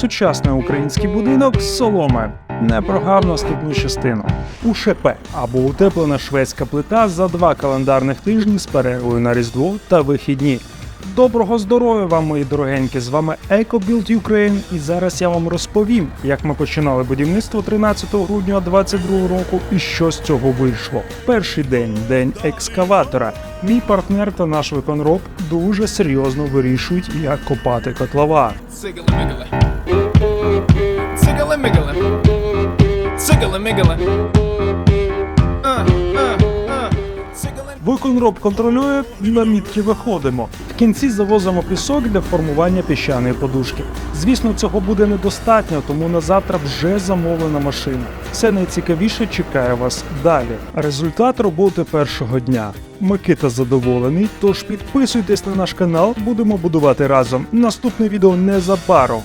сучасний український будинок з соломи. Не прогав наступну частину. УШП або утеплена шведська плита за два календарних тижні з перервою на Різдво та вихідні. Доброго здоров'я вам, мої дорогенькі! З вами EcoBuild Ukraine і зараз я вам розповім, як ми починали будівництво 13 грудня 2022 року і що з цього вийшло. Перший день день екскаватора. Мій партнер та наш виконроб дуже серйозно вирішують, як копати котлова. Виконроб контролює, на мітки виходимо. В кінці завозимо пісок для формування піщаної подушки. Звісно, цього буде недостатньо, тому на завтра вже замовлена машина. Все найцікавіше чекає вас далі. Результат роботи першого дня. Микита задоволений, тож підписуйтесь на наш канал, будемо будувати разом. Наступне відео незабаром.